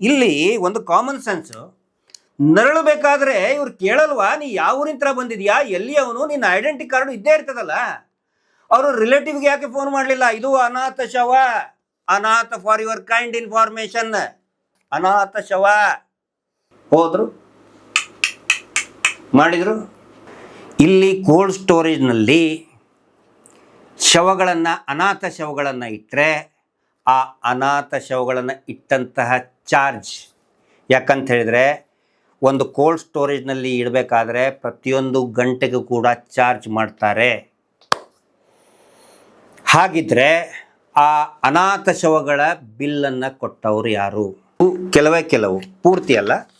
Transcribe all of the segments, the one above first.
ಇಲ್ಲಿ ಒಂದು common sense ನರಳಬೇಕಾದ್ರೆ ಇವ್ರು ಕೇಳಲ್ವಾ, ನೀ ಯಾವ ಊರಿಂತ್ರ ಬಂದಿದ್ಯಾ, ಎಲ್ಲಿ ಅವನು, ನಿನ್ನ ಐಡೆಂಟಿ ಕಾರ್ಡ್ ಇದ್ದೇ ಇರ್ತದಲ್ಲ. ಅವರು ರಿಲೇಟಿವ್ಗೆ ಯಾಕೆ ಫೋನ್ ಮಾಡಲಿಲ್ಲ? ಇದು ಅನಾಥ ಶವ. ಅನಾಥ ಫಾರ್ ಯುವರ್ ಕೈಂಡ್ ಇನ್ಫಾರ್ಮೇಶನ್ ಅನಾಥ ಶವ. ಹೋದ್ರು. ಮಾಡಿದ್ರು. ಇಲ್ಲಿ ಕೋಲ್ಡ್ ಸ್ಟೋರೇಜ್ನಲ್ಲಿ ಶವಗಳನ್ನು, ಅನಾಥ ಶವಗಳನ್ನು ಇಟ್ಟರೆ ಆ ಅನಾಥ ಶವಗಳನ್ನು ಇಟ್ಟಂತಹ ಚಾರ್ಜ್. ಯಾಕಂತ ಹೇಳಿದರೆ, ಒಂದು ಕೋಲ್ಡ್ ಸ್ಟೋರೇಜ್ನಲ್ಲಿ ಇಡಬೇಕಾದ್ರೆ ಪ್ರತಿಯೊಂದು ಗಂಟೆಗೂ ಕೂಡ ಚಾರ್ಜ್ ಮಾಡ್ತಾರೆ. ಹಾಗಿದ್ರೆ ಆ ಅನಾಥ ಶವಗಳ ಬಿಲ್ಲನ್ನು ಕೊಟ್ಟವರು ಯಾರು? ಕೆಲವೇ ಕೆಲವು. ಪೂರ್ತಿ ಅಲ್ಲ.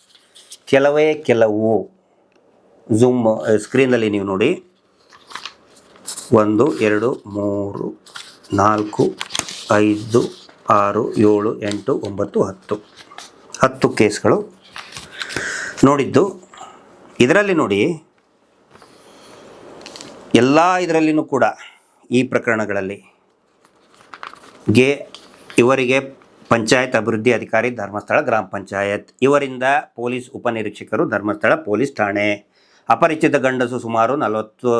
ಕೆಲವೇ ಕೆಲವು. ಝೂಮ್ ಸ್ಕ್ರೀನಲ್ಲಿ ನೀವು ನೋಡಿ. ಒಂದು, ಎರಡು, ಮೂರು, ನಾಲ್ಕು ಐದು, ಆರು, ಏಳು, ಎಂಟು, ಒಂಬತ್ತು, ಹತ್ತು. ಹತ್ತು ಕೇಸ್ಗಳು. ನೋಡಿದ್ದು, ಇದರಲ್ಲಿ ನೋಡಿ, ಎಲ್ಲ ಇದರಲ್ಲಿನೂ ಕೂಡ ಈ ಪ್ರಕರಣಗಳಲ್ಲಿ ಗೆ, ಇವರಿಗೆ ಪಂಚಾಯತ್ ಅಭಿವೃದ್ಧಿ ಅಧಿಕಾರಿ ಧರ್ಮಸ್ಥಳ ಗ್ರಾಮ ಪಂಚಾಯತ್, ಇವರಿಂದ ಪೊಲೀಸ್ ಉಪನಿರೀಕ್ಷಕರು ಧರ್ಮಸ್ಥಳ ಪೊಲೀಸ್ ಠಾಣೆ. ಅಪರಿಚಿತ ಗಂಡಸು ಸುಮಾರು ನಲವತ್ತು,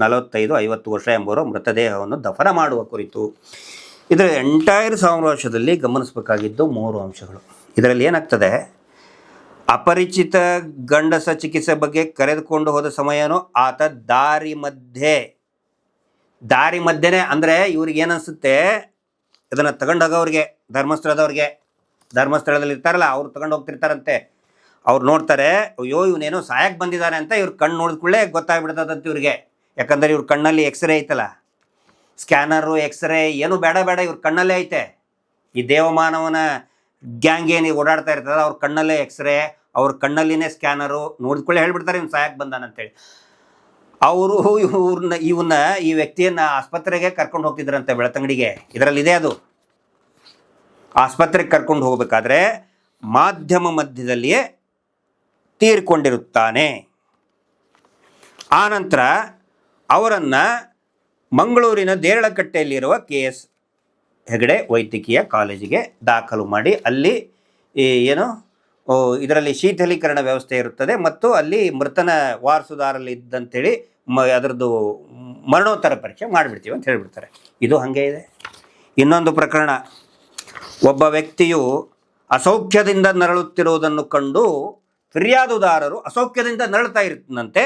ನಲವತ್ತೈದು, ಐವತ್ತು ವರ್ಷ ಎಂಬುವರು ಮೃತದೇಹವನ್ನು ದಫನ ಮಾಡುವ ಕುರಿತು ಇದರ ಎಂಟೈರ್ ಸಮಾವೇಶದಲ್ಲಿ ಗಮನಿಸಬೇಕಾಗಿದ್ದು ಮೂರು ಅಂಶಗಳು. ಇದರಲ್ಲಿ ಏನಾಗ್ತದೆ? ಅಪರಿಚಿತ ಗಂಡಸ ಚಿಕಿತ್ಸೆ ಬಗ್ಗೆ ಕರೆದುಕೊಂಡು ಹೋದ ಸಮಯನೂ ಆತ ದಾರಿ ಮಧ್ಯೆ. ದಾರಿ ಮಧ್ಯೆನೇ ಅಂದರೆ ಇವ್ರಿಗೆ ಏನನ್ಸುತ್ತೆ ಇದನ್ನು ತಗೊಂಡೋಗೋರಿಗೆ ಧರ್ಮಸ್ಥಳದವ್ರಿಗೆ. ಧರ್ಮಸ್ಥಳದಲ್ಲಿ ಇರ್ತಾರಲ್ಲ, ಅವ್ರು ತಗೊಂಡು ಹೋಗ್ತಿರ್ತಾರಂತೆ. ಅವ್ರು ನೋಡ್ತಾರೆ, ಅಯ್ಯೋ, ಇವನೇನೋ ಸಾಯಕ್ಕೆ ಬಂದಿದ್ದಾನೆ ಅಂತ ಇವ್ರು ಕಣ್ಣು ನೋಡಿದ ಕೂಡಲೇ ಗೊತ್ತಾಗ್ಬಿಡ್ತದಂತ ಇವ್ರಿಗೆ. ಯಾಕಂದರೆ ಇವ್ರ ಕಣ್ಣಲ್ಲಿ ಎಕ್ಸ್ರೇ ಐತಲ್ಲ. ಸ್ಕ್ಯಾನರು, ಎಕ್ಸ್ರೇ, ಏನು ಬೇಡ ಬೇಡ, ಇವ್ರ ಕಣ್ಣಲ್ಲೇ ಐತೆ. ಈ ದೇವಮಾನವನ ಗ್ಯಾಂಗ್ ಏನು ಓಡಾಡ್ತಾ ಇರ್ತದೆ ಅವ್ರ ಕಣ್ಣಲ್ಲೇ ಎಕ್ಸ್ರೇ, ಅವ್ರ ಕಣ್ಣಲ್ಲಿನೇ ಸ್ಕ್ಯಾನರು ನೋಡಿದ್ಕೊಳ್ಳೆ ಹೇಳ್ಬಿಡ್ತಾರೆ ಇವ್ನು ಸಾಯಕ್ಕೆ ಬಂದಾನಂತೇಳಿ ಅವರು ಇವ್ರನ್ನ ಇವನ್ನ ಈ ವ್ಯಕ್ತಿಯನ್ನ ಆಸ್ಪತ್ರೆಗೆ ಕರ್ಕೊಂಡು ಹೋಗ್ತಿದ್ರಂತೆ ಬೆಳತಂಗಡಿಗೆ. ಇದರಲ್ಲಿ ಇದೆ ಅದು. ಆಸ್ಪತ್ರೆಗೆ ಕರ್ಕೊಂಡು ಹೋಗಬೇಕಾದ್ರೆ ಮಾಧ್ಯಮ ಮಧ್ಯದಲ್ಲಿಯೇ ತೀರ್ಕೊಂಡಿರುತ್ತಾನೆ. ಆನಂತರ ಅವರನ್ನು ಮಂಗಳೂರಿನ ದೇರಳಕಟ್ಟೆಯಲ್ಲಿರುವ ಕೆ ಎಸ್ ಹೆಗಡೆ ವೈದ್ಯಕೀಯ ಕಾಲೇಜಿಗೆ ದಾಖಲು ಮಾಡಿ ಅಲ್ಲಿ ಏನು ಇದರಲ್ಲಿ ಶೀತಲೀಕರಣ ವ್ಯವಸ್ಥೆ ಇರುತ್ತದೆ ಮತ್ತು ಅಲ್ಲಿ ಮೃತನ ವಾರಸುದಾರಲ್ಲಿ ಇದ್ದಂಥೇಳಿ ಮ, ಅದರದ್ದು ಮರಣೋತ್ತರ ಪರೀಕ್ಷೆ ಮಾಡಿಬಿಡ್ತೀವಿ ಅಂತ ಹೇಳಿಬಿಡ್ತಾರೆ. ಇದು ಹಾಗೆ ಇದೆ. ಇನ್ನೊಂದು ಪ್ರಕರಣ. ಒಬ್ಬ ವ್ಯಕ್ತಿಯು ಅಸೌಖ್ಯದಿಂದ ನರಳುತ್ತಿರುವುದನ್ನು ಕಂಡು ಫಿರ್ಯಾದುದಾರರು ಅಸೌಖ್ಯದಿಂದ ನರಳುತ್ತಾ ಇರುತ್ತಂತೆ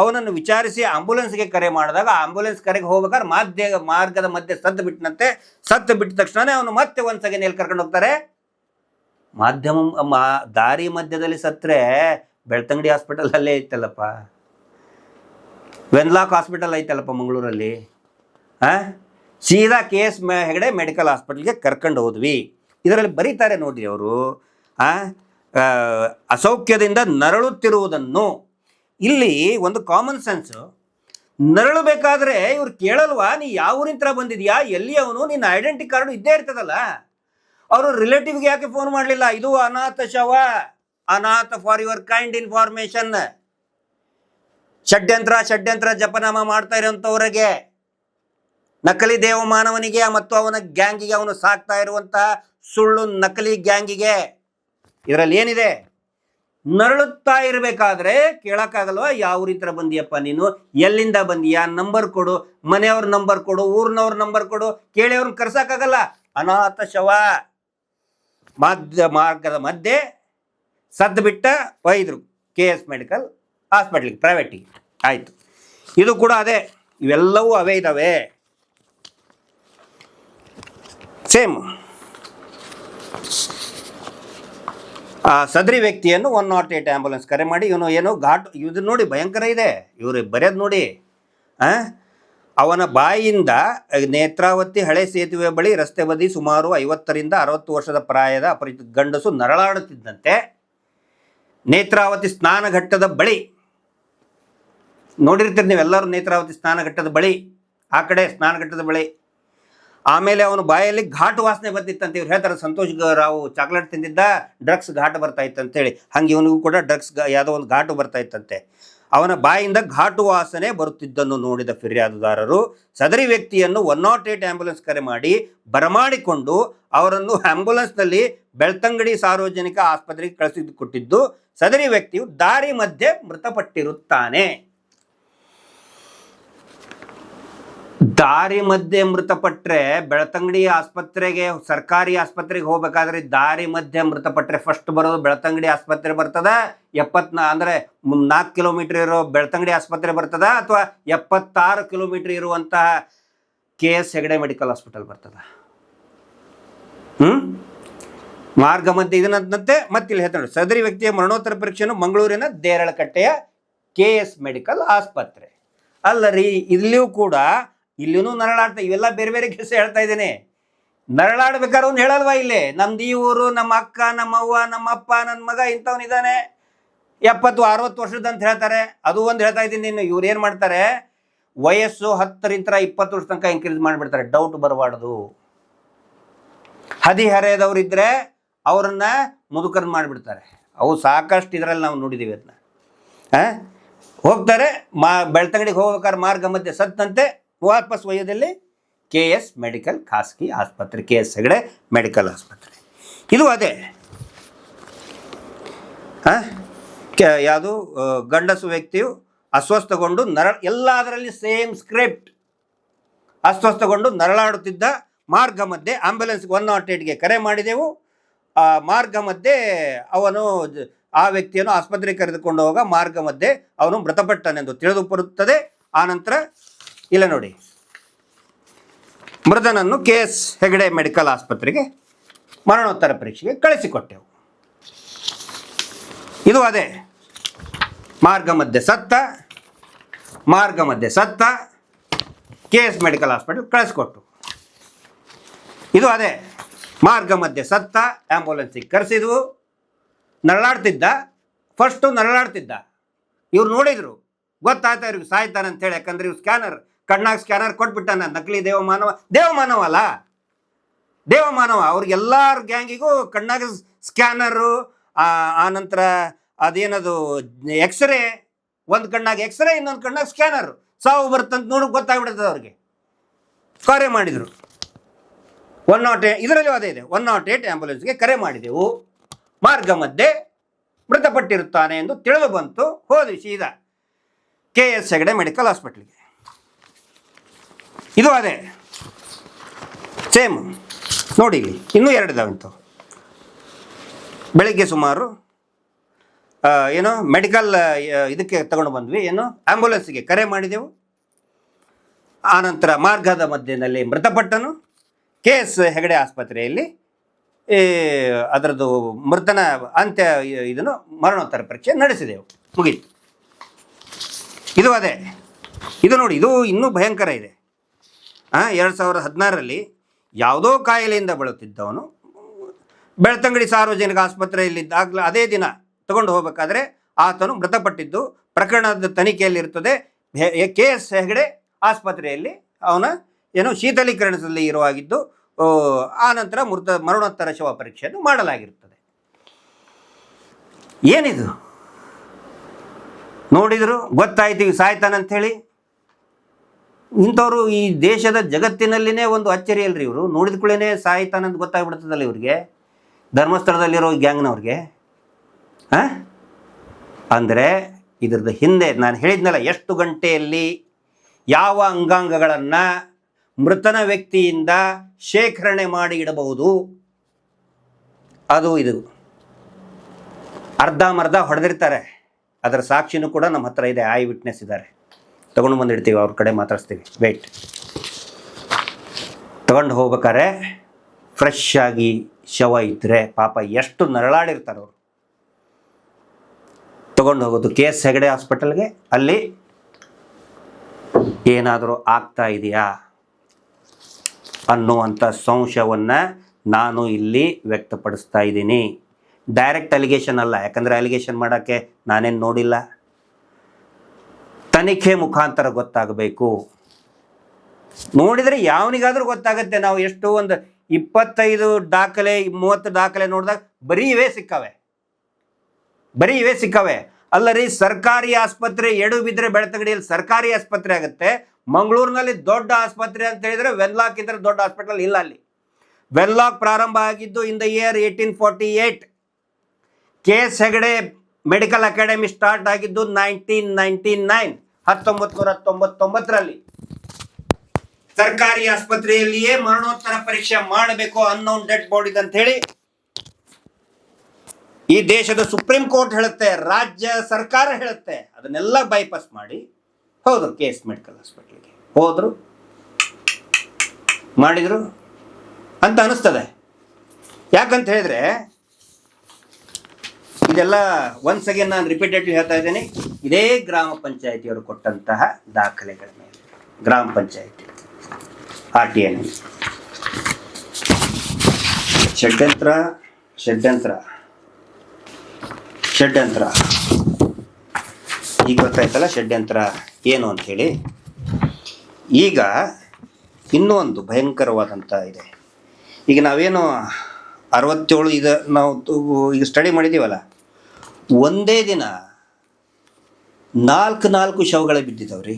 ಅವನನ್ನು ವಿಚಾರಿಸಿ ಆಂಬುಲೆನ್ಸ್ಗೆ ಕರೆ ಮಾಡಿದಾಗ ಆಂಬುಲೆನ್ಸ್ ಕರೆಗೆ ಹೋಗ್ಬೇಕಾದ್ರೆ ಮಾಧ್ಯ, ಮಾರ್ಗದ ಮಧ್ಯೆ ಸದ್ದು ಬಿಟ್ಟನಂತೆ. ಸದ್ದು ಬಿಟ್ಟ ತಕ್ಷಣನೇ ಅವನು ಮತ್ತೆ ಒಂದು ಸಗಣಿಯಲ್ಲಿ ಕರ್ಕೊಂಡು ಹೋಗ್ತಾರೆ. ಮಾಧ್ಯಮ ದಾರಿ ಮಧ್ಯದಲ್ಲಿ ಸತ್ರೆ ಬೆಳ್ತಂಗಡಿ ಹಾಸ್ಪಿಟಲಲ್ಲೇ ಐತಲ್ಲಪ್ಪ. ವೆನ್ಲಾಕ್ ಹಾಸ್ಪಿಟಲ್ ಐತಲ್ಲಪ್ಪ ಮಂಗಳೂರಲ್ಲಿ. ಹಾಂ ಸೀದಾ ಕೆ ಎಸ್ ಹೆಗಡೆ ಮೆಡಿಕಲ್ ಹಾಸ್ಪಿಟಲ್ಗೆ ಕರ್ಕೊಂಡು ಹೋದ್ವಿ. ಇದರಲ್ಲಿ ಬರೀತಾರೆ ನೋಡಿ ಅವರು. ಅಸೌಖ್ಯದಿಂದ ನರಳುತ್ತಿರುವುದನ್ನು ಇಲ್ಲಿ ಒಂದು ಕಾಮನ್ ಸೆನ್ಸ್ ನರಳಬೇಕಾದ್ರೆ ಇವ್ರು ಕೇಳಲ್ವಾ, ನೀ ಯಾವ ಊರಿಂತ್ರ ಬಂದಿದ್ಯಾ? ಎಲ್ಲಿ ಅವನು? ನಿನ್ನ ಐಡೆಂಟಿ ಕಾರ್ಡ್ ಇದ್ದೇ ಇರ್ತದಲ್ಲ. ಅವರು ರಿಲೇಟಿವ್ಗೆ ಯಾಕೆ ಫೋನ್ ಮಾಡಲಿಲ್ಲ? ಇದು ಅನಾಥ ಶವ. ಅನಾಥ ಫಾರ್ ಯುವರ್ ಕೈಂಡ್ ಇನ್ಫಾರ್ಮೇಶನ್ ಷಡ್ಯಂತ್ರ ಷಡ್ಯಂತ್ರ ಜಪನಾಮ ಮಾಡ್ತಾ ಇರೋಂಥವ್ರಿಗೆ. ನಕಲಿ ದೇವಮಾನವನಿಗೆ ಮತ್ತು ಅವನ ಗ್ಯಾಂಗಿಗೆ ಅವನು ಸಾಕ್ತಾ ಇರುವಂತಹ ಸುಳ್ಳು ನಕಲಿ ಗ್ಯಾಂಗಿಗೆ. ಇದರಲ್ಲಿ ಏನಿದೆ? ನರಳುತ್ತಾ ಇರಬೇಕಾದ್ರೆ ಕೇಳಕ್ಕಾಗಲ್ವಾ? ಯಾವ ರೀತಿ ಬಂದಿಯಪ್ಪ ನೀನು? ಎಲ್ಲಿಂದ ಬಂದಿಯಾ? ನಂಬರ್ ಕೊಡು. ಮನೆಯವ್ರ ನಂಬರ್ ಕೊಡು. ಊರಿನವ್ರ ನಂಬರ್ ಕೊಡು. ಕೇಳಿ ಅವ್ರನ್ನ ಕರ್ಸಕ್ಕಾಗಲ್ಲ ಅನಾಥ ಶವ. ಮಧ್ಯ ಮಾರ್ಗದ ಮಧ್ಯೆ ಸದ್ದು ಬಿಟ್ಟ ಒಯ್ದ್ರು ಕೆ ಎಸ್ ಮೆಡಿಕಲ್ ಹಾಸ್ಪಿಟ್ಲಿಗೆ ಪ್ರೈವೇಟಿಗೆ ಆಯಿತು. ಇದು ಕೂಡ ಅದೇ. ಇವೆಲ್ಲವೂ ಅವೇ ಇದ್ದಾವೆ ಸೇಮ್ ಆ ಸದ್ರಿ ವ್ಯಕ್ತಿಯನ್ನು ಒನ್ ನಾಟ್ ಏಟ್ ಆ್ಯಂಬುಲೆನ್ಸ್ ಕರೆ ಮಾಡಿ, ಇವನು ಏನು ಘಾಟ್ ಇದು ನೋಡಿ ಭಯಂಕರ ಇದೆ ಇವರು ಬರೆಯೋದು ನೋಡಿ? ಅವನ ಬಾಯಿಯಿಂದ ನೇತ್ರಾವತಿ ಹಳೆ ಸೇತುವೆ ಬಳಿ ರಸ್ತೆ ಬದಿ ಸುಮಾರು ಐವತ್ತರಿಂದ ಅರವತ್ತು ವರ್ಷದ ಪ್ರಾಯದ ಅಪರಿಚಿತ ಗಂಡಸು ನರಳಾಡುತ್ತಿದ್ದಂತೆ, ನೇತ್ರಾವತಿ ಸ್ನಾನಘಟ್ಟದ ಬಳಿ, ನೋಡಿರ್ತೀರಿ ನೀವೆಲ್ಲರೂ ನೇತ್ರಾವತಿ ಸ್ನಾನಘಟ್ಟದ ಬಳಿ, ಆ ಕಡೆ ಸ್ನಾನಘಟ್ಟದ ಬಳಿ ಆಮೇಲೆ ಅವನು ಬಾಯಲ್ಲಿ ಘಾಟ್ ವಾಸನೆ ಬರ್ತಿತ್ತಂತ ಇವ್ರು ಹೇಳ್ತಾರೆ, ಸಂತೋಷ್ ರಾವ್ ಚಾಕ್ಲೇಟ್ ತಿಂದಿದ್ದ ಡ್ರಗ್ಸ್ ಘಾಟ್ ಬರ್ತಾ ಇತ್ತಂತೇಳಿ ಹಂಗೆ ಇವನಿಗೂ ಕೂಡ ಡ್ರಗ್ಸ್ ಯಾವುದೋ ಒಂದು ಘಾಟು ಬರ್ತಾ ಇತ್ತಂತೆ. ಅವನ ಬಾಯಿಂದ ಘಾಟು ವಾಸನೆ ಬರುತ್ತಿದ್ದನ್ನು ನೋಡಿದ ಫಿರ್ಯಾದುದಾರರು ಸದರಿ ವ್ಯಕ್ತಿಯನ್ನು ಒನ್ ನಾಟ್ ಏಟ್ ಆಂಬ್ಯುಲೆನ್ಸ್ ಕರೆ ಮಾಡಿ ಬರಮಾಡಿಕೊಂಡು ಅವರನ್ನು ಆಂಬ್ಯುಲೆನ್ಸ್ನಲ್ಲಿ ಬೆಳ್ತಂಗಡಿ ಸಾರ್ವಜನಿಕ ಆಸ್ಪತ್ರೆಗೆ ಕಳಿಸಿಕೊಟ್ಟಿದ್ದು ಸದರಿ ವ್ಯಕ್ತಿಯು ದಾರಿ ಮಧ್ಯೆ ಮೃತಪಟ್ಟಿರುತ್ತಾನೆ. ದಾರಿ ಮಧ್ಯೆ ಮೃತಪಟ್ಟರೆ ಬೆಳತಂಗಡಿ ಆಸ್ಪತ್ರೆಗೆ, ಸರ್ಕಾರಿ ಆಸ್ಪತ್ರೆಗೆ ಹೋಗ್ಬೇಕಾದ್ರೆ ದಾರಿ ಮಧ್ಯೆ ಮೃತಪಟ್ಟರೆ ಫಸ್ಟ್ ಬರೋದು ಬೆಳತಂಗಡಿ ಆಸ್ಪತ್ರೆ ಬರ್ತದ. ಎಪ್ಪತ್ನಾ ಅಂದರೆ ನಾಲ್ಕು ಕಿಲೋಮೀಟರ್ ಇರೋ ಬೆಳತಂಗಡಿ ಆಸ್ಪತ್ರೆ ಬರ್ತದ ಅಥವಾ ಎಪ್ಪತ್ತಾರು ಕಿಲೋಮೀಟರ್ ಇರುವಂತಹ K S Hegde medical hospital ಬರ್ತದ? ಹ್ಞೂ ಮಾರ್ಗ ಮಧ್ಯೆ ಇದನ್ನಂತೆ ಮತ್ತೆ ಇಲ್ಲಿ ಹೇಳ್ತಾರೆ ಸದರಿ ವ್ಯಕ್ತಿಯ ಮರಣೋತ್ತರ ಪರೀಕ್ಷೆಯನ್ನು ಮಂಗಳೂರಿನ ದೇರಳಕಟ್ಟೆಯ ಕೆ ಎಸ್ ಮೆಡಿಕಲ್ ಆಸ್ಪತ್ರೆ. ಅಲ್ಲ ರೀ ಇಲ್ಲಿಯೂ ಕೂಡ ಇಲ್ಲಿನೂ ನರಳಾಡ್ತಾ, ಇವೆಲ್ಲ ಬೇರೆ ಬೇರೆ ಕೆಲಸ ಹೇಳ್ತಾ ಇದ್ದೇನೆ. ನರಳಾಡ್ಬೇಕಾದ್ರೆ ಒಂದು ಹೇಳಲ್ವಾ ಇಲ್ಲಿ? ನಮ್ದು ಈ ಊರು, ನಮ್ಮ ಅಕ್ಕ, ನಮ್ಮ ಅವ್ವ, ನಮ್ಮ ಅಪ್ಪ ನನ್ನ ಮಗ ಇಂಥವನಿದ್ದಾನೆ ಎಪ್ಪತ್ತು, ಅರವತ್ತು ವರ್ಷದ ಅಂತ ಹೇಳ್ತಾರೆ. ಅದು ಒಂದು ಹೇಳ್ತಾ ಇದ್ದೀನಿ ನೀನು ಇವ್ರು ಏನು ಮಾಡ್ತಾರೆ? ವಯಸ್ಸು ಹತ್ತರಿಂದ ಇಪ್ಪತ್ತು ವರ್ಷ ತನಕ ಇನ್ಕ್ರೀಸ್ ಮಾಡಿಬಿಡ್ತಾರೆ. ಡೌಟ್ ಬರಬಾರ್ದು. ಹದಿಹರೆಯದವ್ರು ಇದ್ರೆ ಅವ್ರನ್ನ ಮುದುಕರ್ ಮಾಡಿಬಿಡ್ತಾರೆ. ಅವು ಸಾಕಷ್ಟು ಇದರಲ್ಲಿ ನಾವು ನೋಡಿದ್ದೀವಿ ಅದನ್ನ? ಹೋಗ್ತಾರೆ, ಮಾ ಬೆಳ್ತಂಗಡಿಗೆ ಹೋಗ್ಬೇಕಾದ್ರೆ ಮಾರ್ಗ ಮಧ್ಯೆ ಸತ್ತಂತೆ ವಾಪಸ್ ಒಯ್ಯೋದಲ್ಲಿ? ಕೆ ಎಸ್ ಮೆಡಿಕಲ್, ಖಾಸಗಿ ಆಸ್ಪತ್ರೆ ಕೆ ಎಸ್ ಹೆಗಡೆ ಮೆಡಿಕಲ್ ಆಸ್ಪತ್ರೆ. ಇದು ಅದೇ. ಹಾಂ ಯಾವುದು? ಗಂಡಸು ವ್ಯಕ್ತಿಯು ಅಸ್ವಸ್ಥಗೊಂಡು ನರ, ಎಲ್ಲದರಲ್ಲಿ ಸೇಮ್ ಸ್ಕ್ರಿಪ್ಟ್. ಅಸ್ವಸ್ಥಗೊಂಡು ನರಳಾಡುತ್ತಿದ್ದ ಮಾರ್ಗ ಮಧ್ಯೆ ಆಂಬ್ಯುಲೆನ್ಸ್ಗೆ ಒನ್ ನಾಟ್ ಏಟ್ಗೆ ಕರೆ ಮಾಡಿದೆವು. ಆ ಮಾರ್ಗ ಮಧ್ಯೆ ಅವನು ಆ ವ್ಯಕ್ತಿಯನ್ನು ಆಸ್ಪತ್ರೆಗೆ ಕರೆದುಕೊಂಡು ಹೋಗ ಮಾರ್ಗ ಮಧ್ಯೆ ಅವನು ಮೃತಪಟ್ಟನೆಂದು ತಿಳಿದು ಬರುತ್ತದೆ ಆನಂತರ ಇಲ್ಲ ನೋಡಿ. ಮೃತನನ್ನು ಕೆ ಎಸ್ ಹೆಗಡೆ ಮೆಡಿಕಲ್ ಆಸ್ಪತ್ರೆಗೆ ಮರಣೋತ್ತರ ಪರೀಕ್ಷೆಗೆ ಕಳಿಸಿಕೊಟ್ಟೆವು. ಇದು ಅದೇ. ಮಾರ್ಗ ಮಧ್ಯೆ ಸತ್ತ, ಮಾರ್ಗ ಮಧ್ಯೆ ಸತ್ತ ಕೆ ಎಸ್ ಮೆಡಿಕಲ್ ಹಾಸ್ಪಿಟಲ್ ಕಳಿಸ್ಕೊಟ್ಟು. ಇದು ಅದೇ. ಮಾರ್ಗ ಮಧ್ಯೆ ಸತ್ತ ಆ್ಯಂಬುಲೆನ್ಸಿಗೆ ಕರೆಸಿದ್ವು ನರಳಾಡ್ತಿದ್ದ ಫಸ್ಟು ನರಳಾಡ್ತಿದ್ದ. ಇವ್ರು ನೋಡಿದರು. ಗೊತ್ತಾಯ್ತಾ ಇವ್ರಿಗೆ ಸಾಯ್ತಾನಂತೇಳಿ ಯಾಕಂದ್ರೆ ಇವ್ರು ಸ್ಕ್ಯಾನರ್ ಕಣ್ಣಾಗ ಸ್ಕ್ಯಾನರ್ ಕೊಟ್ಬಿಟ್ಟಾನ, ನಕಲಿ ದೇವಮಾನವ ದೇವಮಾನವ ಅಲ್ಲ ದೇವಮಾನವ ಅವ್ರಿಗೆಲ್ಲಾರ ಗ್ಯಾಂಗಿಗೂ ಕಣ್ಣಾಗ ಸ್ಕ್ಯಾನರು ನಂತರ ಅದೇನದು ಎಕ್ಸ್ರೇ ಒಂದು ಕಣ್ಣಾಗ ಎಕ್ಸ್ರೇ ಇನ್ನೊಂದು ಕಣ್ಣಾಗ ಸ್ಕ್ಯಾನರ್ ಸಾವು ಬರ್ತಂತ ನೋಡಿ ಗೊತ್ತಾಗ್ಬಿಡ್ತದೆ ಅವ್ರಿಗೆ. ಕರೆ ಮಾಡಿದರು. ಒನ್ ನಾಟ್ ಇದರಲ್ಲೂ ಅದೇ ಇದೆ. ಒನ್ ನಾಟ್ ಏಟ್ ಆ್ಯಂಬುಲೆನ್ಸ್ಗೆ ಕರೆ ಮಾಡಿದೆವು. ಮಾರ್ಗ ಮಧ್ಯೆ ಮೃತಪಟ್ಟಿರುತ್ತಾನೆ ಎಂದು ತಿಳಿದು ಬಂತು. ಹೋದ್ವಿ ಸೀದಾ ಕೆ ಎಸ್ ಹೆಗಡೆ ಮೆಡಿಕಲ್ ಹಾಸ್ಪಿಟ್ಲಿಗೆ. ಇದು ಅದೇ. ಸೇಮ್ ನೋಡಿ ಇಲ್ಲಿ, ಇನ್ನೂ ಎರಡು ಇದಾವೆ ಇಂಥವು ಬೆಳಿಗ್ಗೆ ಸುಮಾರು ಏನು ಮೆಡಿಕಲ್ ಇದಕ್ಕೆ ತಗೊಂಡು ಬಂದ್ವಿ. ಏನು ಆ್ಯಂಬುಲೆನ್ಸ್ಗೆ ಕರೆ ಮಾಡಿದೆವು. ಆನಂತರ ಮಾರ್ಗದ ಮಧ್ಯದಲ್ಲಿ ಮೃತಪಟ್ಟನು. ಕೆ ಎಸ್ ಹೆಗಡೆ ಆಸ್ಪತ್ರೆಯಲ್ಲಿ, ಈ, ಅದರದ್ದು ಮೃತನ ಅಂತ್ಯ, ಇದನ್ನು ಮರಣೋತ್ತರ ಪರೀಕ್ಷೆ ನಡೆಸಿದೆವು. ಮುಗೀತು. ಇದು ಅದೇ. ಇದು ನೋಡಿ, ಇದು ಇನ್ನೂ ಭಯಂಕರ ಇದೆ. ಎರಡು ಸಾವಿರದ ಹದಿನಾರರಲ್ಲಿ ಯಾವುದೋ ಕಾಯಿಲೆಯಿಂದ ಬಳಲುತ್ತಿದ್ದವನು ಬೆಳ್ತಂಗಡಿ ಸಾರ್ವಜನಿಕ ಆಸ್ಪತ್ರೆಯಲ್ಲಿದ್ದಾಗಲೇ ಅದೇ ದಿನ ತಗೊಂಡು ಹೋಗಬೇಕಾದ್ರೆ ಆತನು ಮೃತಪಟ್ಟಿದ್ದು ಪ್ರಕರಣದ ತನಿಖೆಯಲ್ಲಿರುತ್ತದೆ. ಕೆ ಎಸ್ ಹೆಗಡೆ ಆಸ್ಪತ್ರೆಯಲ್ಲಿ ಅವನ ಏನು ಶೀತಲೀಕರಣದಲ್ಲಿ ಇರುವಾಗಿದ್ದು ಆ, ನಂತರ ಮೃತ ಮರಣೋತ್ತರ ಶವ ಪರೀಕ್ಷೆಯನ್ನು ಮಾಡಲಾಗಿರುತ್ತದೆ. ಏನಿದು? ನೋಡಿದ್ರು? ಗೊತ್ತಾಯ್ತು ಸಾಯ್ತಾನಂತ ಸಾಯ್ತಾನಂಥೇಳಿ ಇಂಥವ್ರು ಈ ದೇಶದ ಜಗತ್ತಿನಲ್ಲಿನೇ ಒಂದು ಅಚ್ಚರಿ ಅಲ್ರಿ ಇವರು. ನೋಡಿದ ಕೂಡಲೇ ಸಾಯ್ತಾನಂತ ಗೊತ್ತಾಗ್ಬಿಡ್ತದಲ್ಲ ಇವ್ರಿಗೆ. ಧರ್ಮಸ್ಥಳದಲ್ಲಿರೋ ಗ್ಯಾಂಗ್ನವ್ರಿಗೆ. ಹಾಂ ಅಂದರೆ ಇದ್ರದ್ದು ಹಿಂದೆ ನಾನು ಹೇಳಿದ್ನಲ್ಲ, ಎಷ್ಟು ಗಂಟೆಯಲ್ಲಿ ಯಾವ ಅಂಗಾಂಗಗಳನ್ನು ಮೃತನ ವ್ಯಕ್ತಿಯಿಂದ ಶೇಖರಣೆ ಮಾಡಿ ಇಡಬಹುದು? ಅದು ಇದು. ಅರ್ಧಂಬರ್ಧ ಹೊಡೆದಿರ್ತಾರೆ. ಅದರ ಸಾಕ್ಷಿನೂ ಕೂಡ ನಮ್ಮ ಹತ್ರ ಇದೆ ಐ ವಿಟ್ನೆಸ್ ಇದ್ದಾರೆ. ತಗೊಂಡು ಬಂದಿಡ್ತೀವಿ ಅವ್ರ ಕಡೆ ಮಾತಾಡ್ಸ್ತೀವಿ. ವೆಯ್ಟ್ ತಗೊಂಡು ಹೋಗ್ಬೇಕಾದ್ರೆ ಫ್ರೆಶ್ ಆಗಿ ಶವ ಇದ್ದರೆ ಪಾಪ ಎಷ್ಟು ನರಳಾಡಿರ್ತಾರೆ ಅವರು. ತಗೊಂಡು ಹೋಗೋದು ಕೆ ಎಸ್ ಹೆಗಡೆ ಹಾಸ್ಪಿಟಲ್ಗೆ, ಅಲ್ಲಿ ಏನಾದರೂ ಆಗ್ತಾ ಇದೆಯಾ? ಅನ್ನುವಂಥ ಸಂಶಯವನ್ನು ನಾನು ಇಲ್ಲಿ ವ್ಯಕ್ತಪಡಿಸ್ತಾ ಇದ್ದೀನಿ. ಡೈರೆಕ್ಟ್ ಅಲಿಗೇಷನ್ ಅಲ್ಲ, ಯಾಕಂದರೆ ಅಲಿಗೇಷನ್ ಮಾಡೋಕ್ಕೆ ನಾನೇನು ನೋಡಿಲ್ಲ. ತನಿಖೆ ಮುಖಾಂತರ ಗೊತ್ತಾಗಬೇಕು. ನೋಡಿದರೆ ಯಾವನಿಗಾದ್ರೂ ಗೊತ್ತಾಗುತ್ತೆ. ನಾವು ಎಷ್ಟು ಒಂದು ಇಪ್ಪತ್ತೈದು ದಾಖಲೆ, ಮೂವತ್ತು ದಾಖಲೆ ನೋಡಿದಾಗ ಬರೀ ಇವೇ ಸಿಕ್ಕವೆ. ಬರೀ ಇವೇ ಸಿಕ್ಕವೆ. ಅಲ್ಲ ರೀ ಸರ್ಕಾರಿ ಆಸ್ಪತ್ರೆ ಎಡು ಬಿದ್ದರೆ ಬೆಳತಗಡಿಯಲ್ಲಿ ಸರ್ಕಾರಿ ಆಸ್ಪತ್ರೆ ಆಗುತ್ತೆ. ಮಂಗಳೂರಿನಲ್ಲಿ ದೊಡ್ಡ ಆಸ್ಪತ್ರೆ ಅಂತ ಹೇಳಿದ್ರೆ ವೆನ್ಲಾಕ್ ಇದ್ರೆ ದೊಡ್ಡ ಹಾಸ್ಪಿಟಲ್ ಇಲ್ಲ ಅಲ್ಲಿ. ವೆನ್ಲಾಕ್ ಪ್ರಾರಂಭ ಆಗಿದ್ದು in the year eighteen forty eight K S Hegde medical academy start ಆಗಿದ್ದು ನೈನ್ಟೀನ್ ನೈನ್ಟಿ ನೈನ್ ಹತ್ತೊಂಬತ್ತು ನೂರ ತೊಂಬತ್ತೊಂಬತ್ತರಲ್ಲಿ ಸರ್ಕಾರಿ ಆಸ್ಪತ್ರೆಯಲ್ಲಿಯೇ ಮರಣೋತ್ತರ ಪರೀಕ್ಷೆ ಮಾಡಬೇಕು ಅನ್ನೋನ್ ಡೆಡ್ ಬಾಡಿದ್ ಅಂತ ಹೇಳಿ ಈ ದೇಶದ ಸುಪ್ರೀಂ ಕೋರ್ಟ್ ಹೇಳುತ್ತೆ, ರಾಜ್ಯ ಸರ್ಕಾರ ಹೇಳುತ್ತೆ, ಅದನ್ನೆಲ್ಲ ಬೈಪಾಸ್ ಮಾಡಿ ಹೌದು ಕೆ ಎಸ್ ಮೆಡಿಕಲ್ ಹಾಸ್ಪಿಟಲ್ಗೆ. ಹೋದ್ರು, ಮಾಡಿದ್ರು ಅಂತ ಅನಿಸ್ತದೆ. ಯಾಕಂತ ಹೇಳಿದ್ರೆ ಇದೆಲ್ಲ ಒನ್ಸ್ ಅಗೇನ್ ನಾನು ರಿಪೀಟೆಡ್ಲಿ ಹೇಳ್ತಾ ಇದ್ದೇನೆ. ಇದೇ ಗ್ರಾಮ ಪಂಚಾಯತಿಯವರು ಕೊಟ್ಟಂತಹ ದಾಖಲೆಗಳ ಮೇಲೆ. ಗ್ರಾಮ ಪಂಚಾಯತಿ ಆರ್ ಟಿ ಎನ್ ಷಡ್ಯಂತ್ರ ಷಡ್ಯಂತ್ರ ಷಡ್ಯಂತ್ರ. ಈಗ ಗೊತ್ತಾಯ್ತಲ್ಲ ಷಡ್ಯಂತ್ರ ಏನು ಅಂಥೇಳಿ ಈಗ ಇನ್ನೂ ಒಂದು ಭಯಂಕರವಾದಂಥ ಇದೆ. ಈಗ ನಾವೇನು ಅರವತ್ತೇಳು ಇದು ನಾವು ಈಗ ಸ್ಟಡಿ ಮಾಡಿದ್ದೀವಲ್ಲ? ಒಂದೇ ದಿನ ನಾಲ್ಕು ನಾಲ್ಕು ಶವಗಳೇ ಬಿದ್ದಿದ್ದಾವ್ರಿ.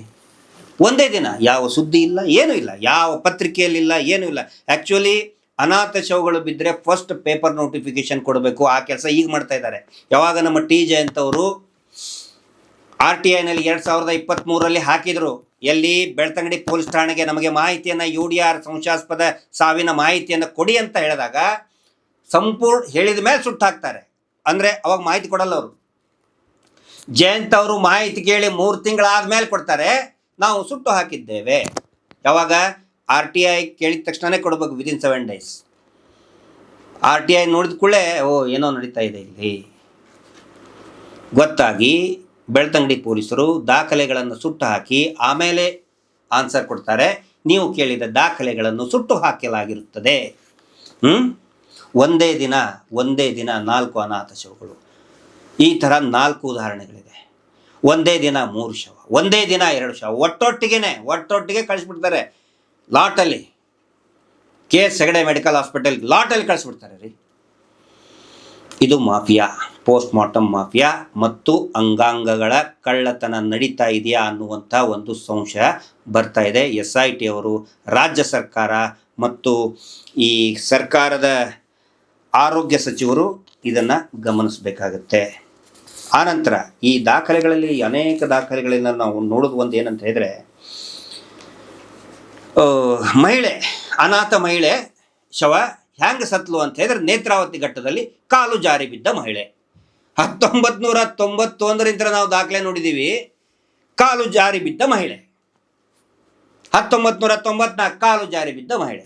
ಒಂದೇ ದಿನ ಯಾವ ಸುದ್ದಿ ಇಲ್ಲ, ಏನೂ ಇಲ್ಲ, ಯಾವ ಪತ್ರಿಕೆಯಲ್ಲಿಲ್ಲ ಏನೂ ಇಲ್ಲ. ಆ್ಯಕ್ಚುಲಿ ಅನಾಥ ಶವಗಳು ಬಿದ್ದರೆ ಫಸ್ಟ್ ಪೇಪರ್ ನೋಟಿಫಿಕೇಶನ್ ಕೊಡಬೇಕು, ಆ ಕೆಲಸ ಈಗ ಮಾಡ್ತಾ ಇದ್ದಾರೆ. ಯಾವಾಗ ನಮ್ಮ ಟಿ ಜಯಂತವರು ಆರ್ ಟಿ ಐನಲ್ಲಿ ಎರಡು ಸಾವಿರದ ಇಪ್ಪತ್ತ್ಮೂರಲ್ಲಿ ಹಾಕಿದರು, ಎಲ್ಲಿ ಬೆಳ್ತಂಗಡಿ ಪೊಲೀಸ್ ಠಾಣೆಗೆ ನಮಗೆ ಮಾಹಿತಿಯನ್ನು ಯು ಡಿ ಆರ್ ಸಂಶಯಾಸ್ಪದ ಸಾವಿನ ಮಾಹಿತಿಯನ್ನು ಕೊಡಿ ಅಂತ ಹೇಳಿದಾಗ ಸಂಪೂರ್ಣ ಹೇಳಿದ ಮೇಲೆ ಸುಟ್ಟು ಹಾಕ್ತಾರೆ ಅಂದರೆ ಅವಾಗ ಮಾಹಿತಿ ಕೊಡಲ್ಲ ಅವರು. ಜಯಂತ್ ಅವರು ಮಾಹಿತಿ ಕೇಳಿ ಮೂರು ತಿಂಗಳಾದ್ಮೇಲೆ ಕೊಡ್ತಾರೆ. ನಾವು ಸುಟ್ಟು ಹಾಕಿದ್ದೇವೆ. ಯಾವಾಗ? ಆರ್ ಟಿ ಐ ಕೇಳಿದ ತಕ್ಷಣನೇ ಕೊಡಬೇಕು within seven days R T I ನೋಡಿದ ಕೂಡಲೇ, ಓ, ಏನೋ ನಡೀತಾ ಇದೆ ಇಲ್ಲಿ. ಗೊತ್ತಾಗಿ ಬೆಳ್ತಂಗಡಿ ಪೊಲೀಸರು ದಾಖಲೆಗಳನ್ನು ಸುಟ್ಟು ಹಾಕಿ ಆಮೇಲೆ ಆನ್ಸರ್ ಕೊಡ್ತಾರೆ. ನೀವು ಕೇಳಿದ ದಾಖಲೆಗಳನ್ನು ಸುಟ್ಟು ಹಾಕಲಾಗಿರುತ್ತದೆ. ಹ್ಞೂ ಒಂದೇ ದಿನ ಒಂದೇ ದಿನ ನಾಲ್ಕು ಅನಾಥ ಶವಗಳು. ಈ ಥರ ನಾಲ್ಕು ಉದಾಹರಣೆಗಳಿದೆ. ಒಂದೇ ದಿನ ಮೂರು ಶವ, ಒಂದೇ ದಿನ ಎರಡು ಶವ. ಒಟ್ಟೊಟ್ಟಿಗೆ ಒಟ್ಟೊಟ್ಟಿಗೆ ಕಳಿಸ್ಬಿಡ್ತಾರೆ. ಲಾಟಲ್ಲಿ K S Hegde medical hospital, ಲಾಟಲ್ಲಿ ಕಳಿಸ್ಬಿಡ್ತಾರೆ ರೀ. ಇದು ಮಾಫಿಯಾ ಪೋಸ್ಟ್ ಮಾರ್ಟಮ್ ಮಾಫಿಯಾ ಮತ್ತು ಅಂಗಾಂಗಗಳ ಕಳ್ಳತನ ನಡೀತಾ ಇದೆಯಾ ಅನ್ನುವಂಥ ಒಂದು ಸಂಶಯ ಬರ್ತಾ ಇದೆ. ಎಸ್ ಐ ಟಿ ಅವರು, ರಾಜ್ಯ ಸರ್ಕಾರ ಮತ್ತು ಈ ಸರ್ಕಾರದ ಆರೋಗ್ಯ ಸಚಿವರು ಇದನ್ನು ಗಮನಿಸಬೇಕಾಗತ್ತೆ. ಆನಂತರ ಈ ದಾಖಲೆಗಳಲ್ಲಿ ಅನೇಕ ದಾಖಲೆಗಳಿಂದ ನಾವು ನೋಡೋದು ಒಂದು ಏನಂತ ಹೇಳಿದ್ರೆ ಮಹಿಳೆ, ಅನಾಥ ಮಹಿಳೆ ಶವ ಹ್ಯಾಂಗ ಸತ್ಲು ಅಂತ ಹೇಳಿದ್ರೆ ನೇತ್ರಾವತಿ ಘಟ್ಟದಲ್ಲಿ ಕಾಲು ಜಾರಿ ಬಿದ್ದ ಮಹಿಳೆ. ಹತ್ತೊಂಬತ್ತು ನೂರ ತೊಂಬತ್ತೊಂದರಿಂದ ನಾವು ದಾಖಲೆ ನೋಡಿದ್ದೀವಿ ಕಾಲು ಜಾರಿ ಬಿದ್ದ ಮಹಿಳೆ. ಹತ್ತೊಂಬತ್ತು ನೂರ ತೊಂಬತ್ನಾಲ್ಕು ಕಾಲು ಜಾರಿ ಬಿದ್ದ ಮಹಿಳೆ.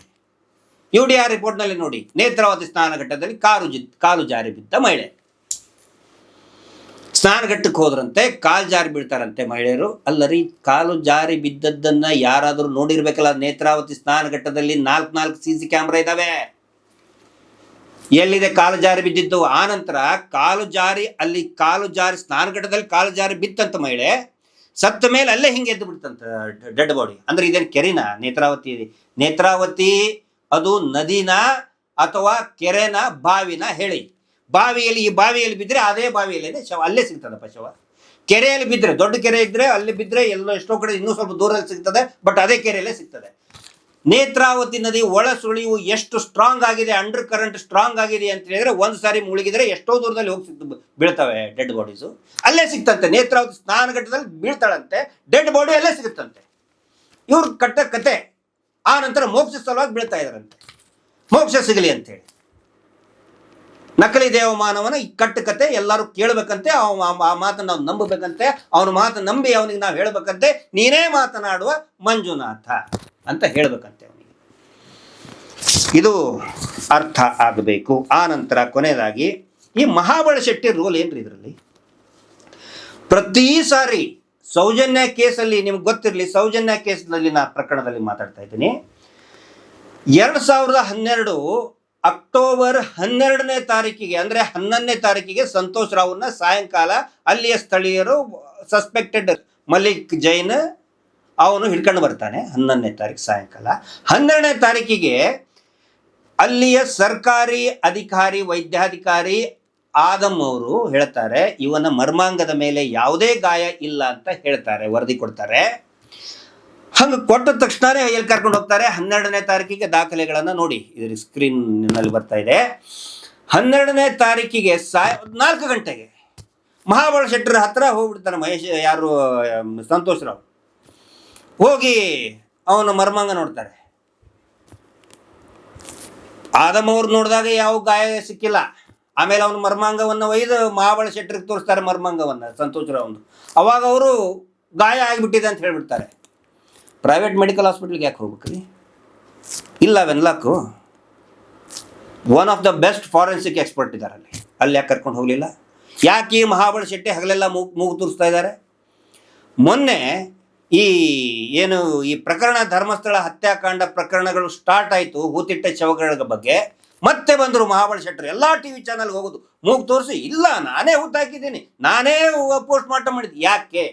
ಯು ಡಿ ಆರ್ ರಿಪೋರ್ಟ್ನಲ್ಲಿ ನೋಡಿ ನೇತ್ರಾವತಿ ಸ್ನಾನಘಟ್ಟದಲ್ಲಿ ಕಾರು ಜಿ, ಕಾಲು ಜಾರಿ ಬಿದ್ದ ಮಹಿಳೆ. ಸ್ನಾನಘಟ್ಟಕ್ಕೆ ಹೋದ್ರಂತೆ, ಕಾಲು ಜಾರಿ ಬೀಳ್ತಾರಂತೆ ಮಹಿಳೆಯರು. ಅಲ್ಲರಿ, ಕಾಲು ಜಾರಿ ಬಿದ್ದದ್ದನ್ನ ಯಾರಾದರೂ ನೋಡಿರ್ಬೇಕಲ್ಲ, ನೇತ್ರಾವತಿ ಸ್ನಾನಘಟ್ಟದಲ್ಲಿ ನಾಲ್ಕು ನಾಲ್ಕು ಸಿ ಸಿ ಕ್ಯಾಮ್ರಾ ಇದಾವೆ. ಎಲ್ಲಿದೆ ಕಾಲು ಜಾರಿ ಬಿದ್ದಿದ್ದು? ಆ ನಂತರ ಕಾಲು ಜಾರಿ, ಅಲ್ಲಿ ಕಾಲು ಜಾರಿ ಸ್ನಾನಘಟ್ಟದಲ್ಲಿ ಕಾಲು ಜಾರಿ ಬಿತ್ತಂತ ಮಹಿಳೆ, ಸತ್ತ ಮೇಲೆ ಅಲ್ಲೇ ಹಿಂಗೆ ಎದ್ದು ಬಿಡ್ತಂತ ಡೆಡ್ ಬಾಡಿ. ಅಂದ್ರೆ ಇದೇನು ಕೆರಿನ? ನೇತ್ರಾವತಿ ನೇತ್ರಾವತಿ ಅದು ನದಿನ ಅಥವಾ ಕೆರೆನ ಬಾವಿನ ಹೇಳಿ. ಬಾವಿಯಲ್ಲಿ ಈ ಬಾವಿಯಲ್ಲಿ ಬಿದ್ದರೆ ಅದೇ ಬಾವಿಯಲ್ಲೇ ಶವ. ಅಲ್ಲೇ ಸಿಗ್ತದಪ್ಪ ಶವ. ಕೆರೆಯಲ್ಲಿ ಬಿದ್ದರೆ ದೊಡ್ಡ ಕೆರೆ ಇದ್ದರೆ ಅಲ್ಲಿ ಬಿದ್ದರೆ ಎಲ್ಲೋ ಎಷ್ಟೋ ಕಡೆ ಇನ್ನೂ ಸ್ವಲ್ಪ ದೂರದಲ್ಲಿ ಸಿಗ್ತದೆ ಬಟ್ ಅದೇ ಕೆರೆಯಲ್ಲೇ ಸಿಗ್ತದೆ. ನೇತ್ರಾವತಿ ನದಿ ಒಳ ಸುಳಿವು ಎಷ್ಟು ಸ್ಟ್ರಾಂಗ್ ಆಗಿದೆ ಅಂಡರ್ ಕರೆಂಟ್ ಸ್ಟ್ರಾಂಗ್ ಆಗಿದೆ ಅಂತ ಹೇಳಿದ್ರೆ ಒಂದು ಸಾರಿ ಮುಳುಗಿದ್ರೆ ಎಷ್ಟೋ ದೂರದಲ್ಲಿ ಹೋಗಿ ಬೀಳ್ತವೆ ಡೆಡ್ ಬಾಡೀಸು ಅಲ್ಲೇ ಸಿಗ್ತಂತೆ, ನೇತ್ರಾವತಿ ಸ್ನಾನಘಟ್ಟದಲ್ಲಿ ಬೀಳ್ತಾಳಂತೆ ಡೆಡ್ ಬಾಡಿ ಅಲ್ಲೇ ಸಿಗುತ್ತಂತೆ. ಇವ್ರು ಕಟ್ಟ ಕತೆ ಆ ನಂತರ ಮೋಕ್ಷ ಸಲುವಾಗಿ ಬೀಳ್ತಾ ಇದ್ರಂತೆ ಮೋಕ್ಷ ಸಿಗಲಿ ಅಂತೇಳಿ. ನಕಲಿ ದೇವಮಾನವನ ಈ ಕಟ್ಟು ಕತೆ ಎಲ್ಲರೂ ಕೇಳಬೇಕಂತೆ ಆ ಮಾತನ್ನು ನಾವು ನಂಬಬೇಕಂತೆ, ಅವನ ಮಾತು ನಂಬಿ ಅವನಿಗೆ ನಾವು ಹೇಳಬೇಕಂತೆ, ನೀನೇ ಮಾತನಾಡುವ ಮಂಜುನಾಥ ಅಂತ ಹೇಳಬೇಕಂತೆ ಅವನಿಗೆ. ಇದು ಅರ್ಥ ಆಗಬೇಕು. ಆ ನಂತರ ಕೊನೆಯದಾಗಿ ಈ ಮಹಾಬಳ ಶೆಟ್ಟಿ ರೋಲ್ ಏನ್ರಿ ಇದರಲ್ಲಿ? ಪ್ರತಿ ಸಾರಿ ಸೌಜನ್ಯ ಕೇಸಲ್ಲಿ ನಿಮ್ಗೆ ಗೊತ್ತಿರಲಿ, ಸೌಜನ್ಯ ಕೇಸ್ನಲ್ಲಿ ನಾ ಪ್ರಕರಣದಲ್ಲಿ ಮಾತಾಡ್ತಾ ಇದ್ದೀನಿ. ಎರಡು ಸಾವಿರದ ಹನ್ನೆರಡು ಅಕ್ಟೋಬರ್ ಹನ್ನೆರಡನೇ ತಾರೀಕಿಗೆ, ಅಂದರೆ ಹನ್ನೊಂದನೇ ತಾರೀಕಿಗೆ ಸಂತೋಷ್ ರಾವ್ನ ಸಾಯಂಕಾಲ ಅಲ್ಲಿಯ ಸ್ಥಳೀಯರು ಸಸ್ಪೆಕ್ಟೆಡ್ ಮಲಿಕ್ ಜೈನ್ ಅವನು ಹಿಡ್ಕೊಂಡು ಬರ್ತಾನೆ ಹನ್ನೊಂದನೇ ತಾರೀಕು ಸಾಯಂಕಾಲ. ಹನ್ನೆರಡನೇ ತಾರೀಕಿಗೆ ಅಲ್ಲಿಯ ಸರ್ಕಾರಿ ಅಧಿಕಾರಿ, ವೈದ್ಯಾಧಿಕಾರಿ ಆದಮ್ ಅವರು ಹೇಳ್ತಾರೆ, ಇವನ ಮರ್ಮಾಂಗದ ಮೇಲೆ ಯಾವುದೇ ಗಾಯ ಇಲ್ಲ ಅಂತ ಹೇಳ್ತಾರೆ, ವರದಿ ಕೊಡ್ತಾರೆ. ಹಂಗೆ ಕೊಟ್ಟ ತಕ್ಷಣನೇ ಎಲ್ಲಿ ಕರ್ಕೊಂಡು ಹೋಗ್ತಾರೆ? ಹನ್ನೆರಡನೇ ತಾರೀಕಿಗೆ ದಾಖಲೆಗಳನ್ನು ನೋಡಿ, ಇದ್ರ ಸ್ಕ್ರೀನ್ನಲ್ಲಿ ಬರ್ತಾ ಇದೆ. ಹನ್ನೆರಡನೇ ತಾರೀಕಿಗೆ ಸಾಯ, ನಾಲ್ಕು ಗಂಟೆಗೆ ಮಹಾಬಲ ಶೆಟ್ಟರ ಹತ್ರ ಹೋಗ್ಬಿಡ್ತಾನೆ ಮಹೇಶ್, ಯಾರು ಸಂತೋಷ್ ರಾವ್. ಹೋಗಿ ಅವನ ಮರ್ಮಾಂಗ ನೋಡ್ತಾರೆ. ಆದಮ್ ಅವ್ರು ನೋಡಿದಾಗ ಯಾವ ಗಾಯ ಸಿಕ್ಕಿಲ್ಲ. ಆಮೇಲೆ ಅವನು ಮರ್ಮಾಂಗವನ್ನು ಒಯ್ದು ಮಹಾಬಳ ಶೆಟ್ಟರಿಗೆ ತೋರಿಸ್ತಾರೆ ಮರ್ಮಾಂಗವನ್ನು, ಸಂತೋಷ ರಾವ್ ಒಂದು. ಅವಾಗ ಅವರು ಗಾಯ ಆಗಿಬಿಟ್ಟಿದೆ ಅಂತ ಹೇಳ್ಬಿಡ್ತಾರೆ. ಪ್ರೈವೇಟ್ ಮೆಡಿಕಲ್ ಹಾಸ್ಪಿಟ್ಲಿಗೆ ಯಾಕೆ ಹೋಗ್ಬೇಕ್ರಿ? ಇಲ್ಲ Wenlock one of the best forensic expert ಇದ್ದಾರೆ ಅಲ್ಲಿ. ಅಲ್ಲಿ ಯಾಕೆ ಕರ್ಕೊಂಡು ಹೋಗಲಿಲ್ಲ? ಯಾಕೆ ಈ ಮಹಾಬಳ ಶೆಟ್ಟಿ ಹಗಲೆಲ್ಲ ಮೂಗು ಮೂಗು ತೋರಿಸ್ತಾ ಇದ್ದಾರೆ? ಮೊನ್ನೆ ಈ ಏನು ಈ ಪ್ರಕರಣ ಧರ್ಮಸ್ಥಳ ಹತ್ಯಾಕಾಂಡ ಪ್ರಕರಣಗಳು ಸ್ಟಾರ್ಟ್ ಆಯಿತು, ಹೂತಿಟ್ಟ ಶವಗಳ ಬಗ್ಗೆ. ಮತ್ತೆ ಬಂದರು ಮಹಾಬಲ ಶೆಟ್ಟರು. ಎಲ್ಲ ಟಿ ವಿ ಚಾನಲ್ಗೆ ಹೋಗೋದು. ಮೂಗು ತೋರಿಸಿ, ಇಲ್ಲ, ನಾನೇ ಹುಟ್ಟಾಕಿದ್ದೀನಿ ನಾನೇ ಪೋಸ್ಟ್ ಮಾರ್ಟಮ್ ಮಾಡಿದ್ದೆ. ಯಾಕೆ?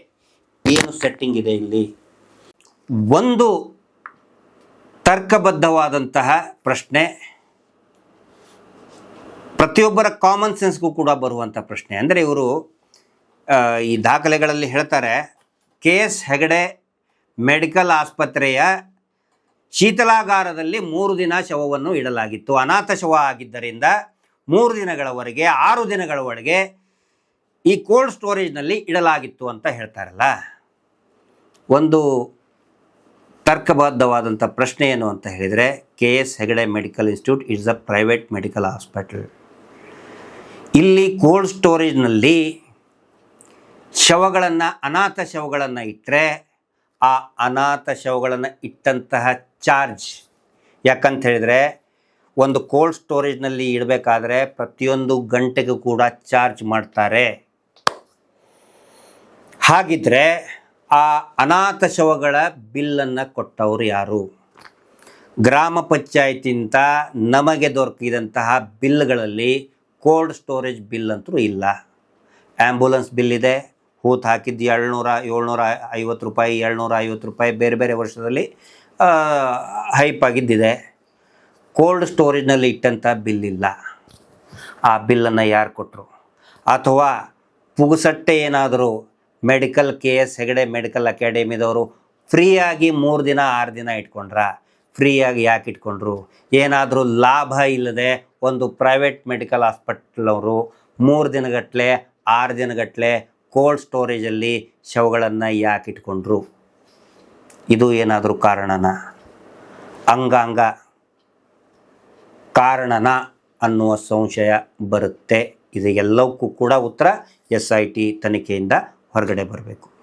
ಏನು ಸೆಟ್ಟಿಂಗ್ ಇದೆ ಇಲ್ಲಿ? ಒಂದು ತರ್ಕಬದ್ಧವಾದಂತಹ ಪ್ರಶ್ನೆ. ಪ್ರತಿಯೊಬ್ಬರ ಕಾಮನ್ ಸೆನ್ಸ್ಗೂ ಕೂಡ ಬರುವಂಥ ಪ್ರಶ್ನೆ. ಅಂದರೆ ಇವರು ಈ ದಾಖಲೆಗಳಲ್ಲಿ ಹೇಳ್ತಾರೆ ಕೆ ಎಸ್ ಹೆಗಡೆ ಮೆಡಿಕಲ್ ಆಸ್ಪತ್ರೆಯ ಶೀತಲಾಗಾರದಲ್ಲಿ ಮೂರು ದಿನ ಶವವನ್ನು ಇಡಲಾಗಿತ್ತು. ಅನಾಥ ಶವ ಆಗಿದ್ದರಿಂದ ಮೂರು ದಿನಗಳವರೆಗೆ, ಆರು ದಿನಗಳವರೆಗೆ ಈ ಕೋಲ್ಡ್ ಸ್ಟೋರೇಜ್ನಲ್ಲಿ ಇಡಲಾಗಿತ್ತು ಅಂತ ಹೇಳ್ತಾರಲ್ಲ. ಒಂದು ತರ್ಕಬದ್ಧವಾದಂಥ ಪ್ರಶ್ನೆ ಏನು ಅಂತ ಹೇಳಿದರೆ, K S Hegde medical institute it's a private medical hospital. ಇಲ್ಲಿ ಕೋಲ್ಡ್ ಸ್ಟೋರೇಜ್ನಲ್ಲಿ ಶವಗಳನ್ನು, ಅನಾಥ ಶವಗಳನ್ನು ಇಟ್ಟರೆ ಆ ಅನಾಥ ಶವಗಳನ್ನು ಇಟ್ಟಂತಹ ಚಾರ್ಜ್. ಯಾಕಂತ ಹೇಳಿದರೆ, ಒಂದು ಕೋಲ್ಡ್ ಸ್ಟೋರೇಜ್ನಲ್ಲಿ ಇಡಬೇಕಾದ್ರೆ ಪ್ರತಿಯೊಂದು ಗಂಟೆಗೂ ಕೂಡ ಚಾರ್ಜ್ ಮಾಡ್ತಾರೆ. ಹಾಗಿದ್ರೆ, ಆ ಅನಾಥ ಶವಗಳ ಬಿಲ್ಲನ್ನು ಕೊಟ್ಟವರು ಯಾರು? ಗ್ರಾಮ ಪಂಚಾಯಿತಿಂತ ನಮಗೆ ದೊರಕಿದಂತಹ ಬಿಲ್ಗಳಲ್ಲಿ ಕೋಲ್ಡ್ ಸ್ಟೋರೇಜ್ ಬಿಲ್ ಅಂತೂ ಇಲ್ಲ. ಆ್ಯಂಬುಲೆನ್ಸ್ ಬಿಲ್ ಇದೆ. ಹೂತು ಹಾಕಿದ್ದು ಏಳ್ನೂರ ಏಳ್ನೂರ ಐವತ್ತು ರೂಪಾಯಿ, ಏಳ್ನೂರ ಐವತ್ತು ರೂಪಾಯಿ ಬೇರೆ ಬೇರೆ ವರ್ಷದಲ್ಲಿ ಹೈಪ್ ಆಗಿದ್ದಿದೆ. ಕೋಲ್ಡ್ ಸ್ಟೋರೇಜ್ನಲ್ಲಿ ಇಟ್ಟಂಥ ಬಿಲ್ ಇಲ್ಲ. ಆ ಬಿಲ್ಲನ್ನು ಯಾರು ಕೊಟ್ಟರು ಅಥವಾ ಪುಗುಸಟ್ಟೆ ಏನಾದರೂ medical K S Hegde medical ಅಕಾಡೆಮಿದವರು ಫ್ರೀಯಾಗಿ ಮೂರು ದಿನ, ಆರು ದಿನ ಇಟ್ಕೊಂಡ್ರ? ಫ್ರೀಯಾಗಿ ಯಾಕೆ ಇಟ್ಕೊಂಡ್ರು? ಏನಾದರೂ ಲಾಭ ಇಲ್ಲದೆ ಒಂದು ಪ್ರೈವೇಟ್ ಮೆಡಿಕಲ್ ಹಾಸ್ಪಿಟ್ಲವರು ಮೂರು ದಿನಗಟ್ಟಲೆ ಆರು ದಿನಗಟ್ಟಲೆ ಕೋಲ್ಡ್ ಸ್ಟೋರೇಜಲ್ಲಿ ಶವಗಳನ್ನು ಯಾಕೆ ಇಟ್ಕೊಂಡ್ರು? ಇದು ಏನಾದರೂ ಕಾರಣನ? ಅಂಗಾಂಗ ಕಾರಣನ ಅನ್ನುವ ಸಂಶಯ ಬರುತ್ತೆ. ಇದು ಕೂಡ ಉತ್ತರ ಎಸ್ ಐ ಟಿ ತನಿಖೆಯಿಂದ ಹೊರಗಡೆ ಬರಬೇಕು.